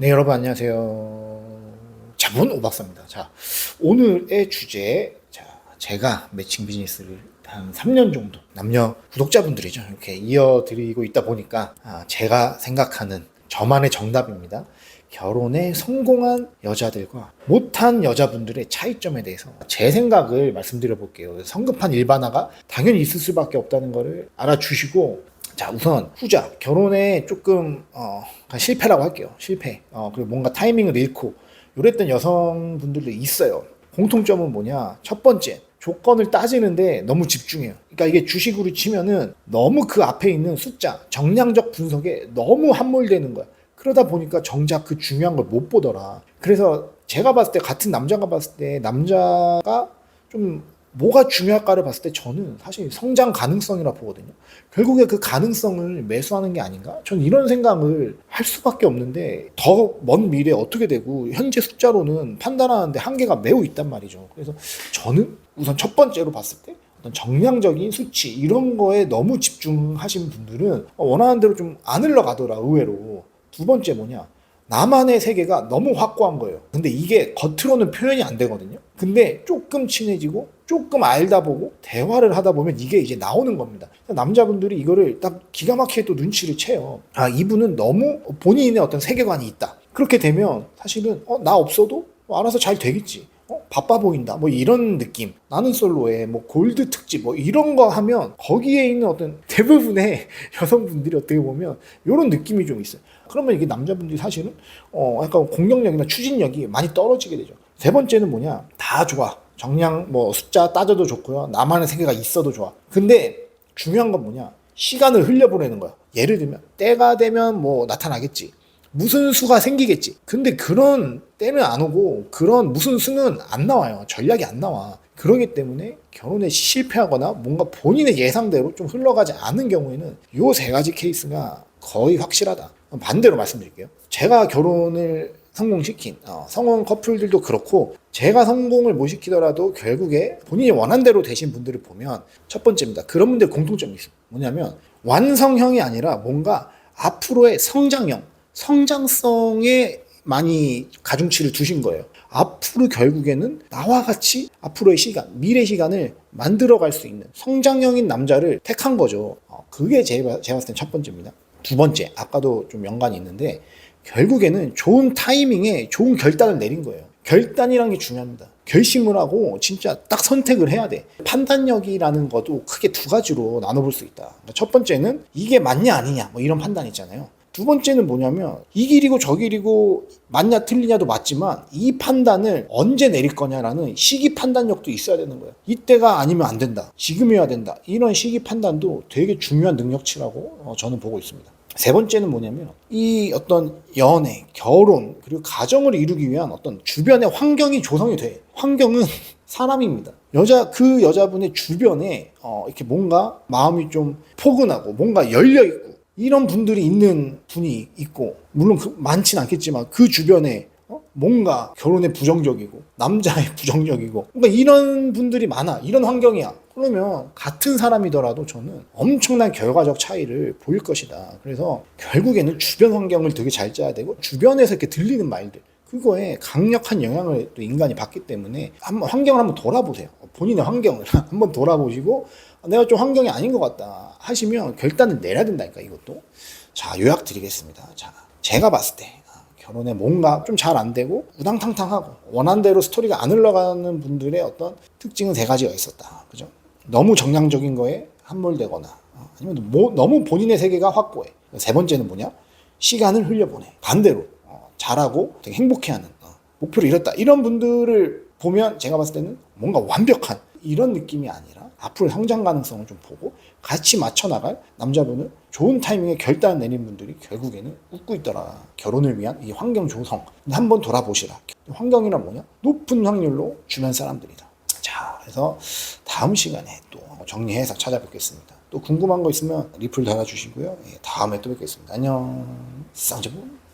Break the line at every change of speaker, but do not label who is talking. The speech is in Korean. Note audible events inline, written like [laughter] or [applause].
네, 여러분 안녕하세요. 자문 오박사입니다. 자, 오늘의 주제, 자, 제가 매칭 비즈니스를 한 3년 정도 남녀 구독자분들이죠. 이렇게 이어드리고 있다 보니까 아, 제가 생각하는 저만의 정답입니다. 결혼에 성공한 여자들과 못한 여자분들의 차이점에 대해서 제 생각을 말씀드려 볼게요. 성급한 일반화가 당연히 있을 수밖에 없다는 것을 알아주시고 자 우선 후자. 결혼에 조금 어, 실패라고 할게요. 실패. 어, 그리고 뭔가 타이밍을 잃고. 이랬던 여성분들도 있어요. 공통점은 뭐냐? 첫 번째 조건을 따지는데 너무 집중해요. 그러니까 이게 주식으로 치면은 너무 그 앞에 있는 숫자 정량적 분석에 너무 함몰되는 거야. 그러다 보니까 정작 그 중요한 걸 못 보더라. 그래서 제가 봤을 때 같은 남자가 봤을 때 남자가 좀 뭐가 중요할까를 봤을 때 저는 사실 성장 가능성이라 보거든요. 결국에 그 가능성을 매수하는 게 아닌가? 저는 이런 생각을 할 수밖에 없는데 더 먼 미래에 어떻게 되고 현재 숫자로는 판단하는데 한계가 매우 있단 말이죠. 그래서 저는 우선 첫 번째로 봤을 때 어떤 정량적인 수치 이런 거에 너무 집중하신 분들은 원하는 대로 좀 안 흘러가더라 의외로. 두 번째 뭐냐? 나만의 세계가 너무 확고한 거예요. 근데 이게 겉으로는 표현이 안 되거든요. 근데 조금 친해지고 조금 알다 보고 대화를 하다 보면 이게 이제 나오는 겁니다. 남자분들이 이거를 딱 기가 막히게 또 눈치를 채요. 아, 이분은 너무 본인의 어떤 세계관이 있다. 그렇게 되면 사실은 어, 나 없어도 뭐 알아서 잘 되겠지. 어, 바빠 보인다. 뭐 이런 느낌. 나는 솔로에 뭐 골드 특집 뭐 이런 거 하면 거기에 있는 어떤 대부분의 [laughs] 여성분들이 어떻게 보면 이런 느낌이 좀 있어요. 그러면 이게 남자분들이 사실은 어 약간 공격력이나 추진력이 많이 떨어지게 되죠. 세 번째는 뭐냐? 다 좋아. 정량 뭐 숫자 따져도 좋고요. 나만의 세계가 있어도 좋아. 근데 중요한 건 뭐냐? 시간을 흘려보내는 거야. 예를 들면 때가 되면 뭐 나타나겠지. 무슨 수가 생기겠지. 근데 그런 때는 안 오고 그런 무슨 수는 안 나와요. 전략이 안 나와. 그러기 때문에 결혼에 실패하거나 뭔가 본인의 예상대로 좀 흘러가지 않은 경우에는 요 세 가지 케이스가 거의 확실하다. 반대로 말씀드릴게요. 제가 결혼을 성공시킨 어, 성원 커플들도 그렇고 제가 성공을 못 시키더라도 결국에 본인이 원한 대로 되신 분들을 보면 첫 번째입니다. 그런 분들 공통점이 있어요. 뭐냐면 완성형이 아니라 뭔가 앞으로의 성장형, 성장성에 많이 가중치를 두신 거예요. 앞으로 결국에는 나와 같이 앞으로의 시간, 미래 시간을 만들어갈 수 있는 성장형인 남자를 택한 거죠. 어, 그게 제가, 봤을 땐 첫 번째입니다. 두 번째, 아까도 좀 연관이 있는데 결국에는 좋은 타이밍에 좋은 결단을 내린 거예요. 결단이라는 게 중요합니다. 결심을 하고 진짜 딱 선택을 해야 돼. 판단력이라는 것도 크게 두 가지로 나눠볼 수 있다. 그러니까 첫 번째는 이게 맞냐 아니냐 뭐 이런 판단 있잖아요. 두 번째는 뭐냐면 이 길이고 저 길이고 맞냐 틀리냐도 맞지만 이 판단을 언제 내릴 거냐라는 시기 판단력도 있어야 되는 거예요. 이때가 아니면 안 된다. 지금이어야 된다. 이런 시기 판단도 되게 중요한 능력치라고 어, 저는 보고 있습니다. 세 번째는 뭐냐면 이 어떤 연애, 결혼 그리고 가정을 이루기 위한 어떤 주변의 환경이 조성이 돼. 환경은 [laughs] 사람입니다. 여자 그 여자분의 주변에 어, 이렇게 뭔가 마음이 좀 포근하고 뭔가 열려 있고 이런 분들이 있는 분이 있고 물론 그 많진 않겠지만 그 주변에 어? 뭔가 결혼에 부정적이고 남자에 [laughs] 부정적이고 그러니까 이런 분들이 많아. 이런 환경이야. 그러면 같은 사람이더라도 저는 엄청난 결과적 차이를 보일 것이다. 그래서 결국에는 주변 환경을 되게 잘 짜야 되고 주변에서 이렇게 들리는 말들 그거에 강력한 영향을 또 인간이 받기 때문에 한번 환경을 한번 돌아보세요. 본인의 환경을 [laughs] 한번 돌아보시고 내가 좀 환경이 아닌 것 같다 하시면 결단을 내려야 된다니까 이것도. 자 요약 드리겠습니다. 자 제가 봤을 때 아, 결혼에 뭔가 좀 잘 안 되고 우당탕탕하고 원한 대로 스토리가 안 흘러가는 분들의 어떤 특징은 세 가지가 있었다. 그죠? 너무 정량적인 거에 함몰되거나 어, 아니면 뭐, 너무 본인의 세계가 확고해. 세 번째는 뭐냐? 시간을 흘려보내. 반대로 어, 잘하고 되게 행복해하는 어, 목표를 이뤘다 이런 분들을 보면 제가 봤을 때는 뭔가 완벽한 이런 느낌이 아니라 앞으로 성장 가능성을 좀 보고 같이 맞춰 나갈 남자분을 좋은 타이밍에 결단 내린 분들이 결국에는 웃고 있더라. 결혼을 위한 이 환경 조성 한번 돌아보시라. 환경이란 뭐냐? 높은 확률로 주변 사람들이다. 자, 그래서 다음 시간에 또 정리해서 찾아뵙겠습니다. 또 궁금한 거 있으면 리플 달아주시고요. 예, 다음에 또 뵙겠습니다. 안녕. 쌍제분.